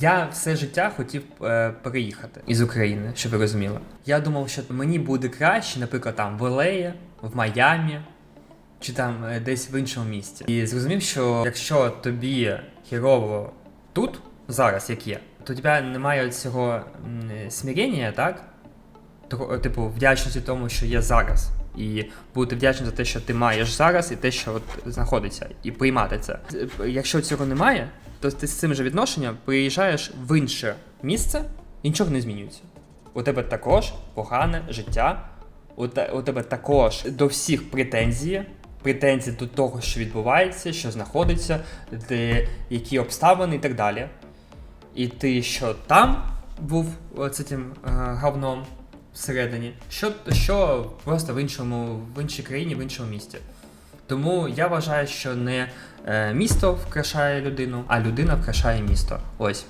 Я все життя хотів е, переїхати із України, щоб ви розуміли. Я думав, що мені буде краще, наприклад, там в Елеї, в Майамі чи там е, десь в іншому місці. І зрозумів, що якщо тобі хірово тут, зараз як є, то тебе немає цього смирення, так? Типу, вдячності тому, що є зараз. І бути вдячним за те, що ти маєш зараз, і те, що от знаходиться, і приймати це. Е, Якщо цього немає, то ти з цим же відношенням приїжджаєш в інше місце, і нічого не змінюється. У тебе також погане життя, у, те, у тебе також до всіх претензії, претензії до того, що відбувається, що знаходиться, де, які обставини і так далі. І ти що там був цим е, говном всередині, що, що просто в іншому, в іншій країні, в іншому місті. Тому я вважаю, що не місто вкрашає людину, а людина вкрашає місто. Ось.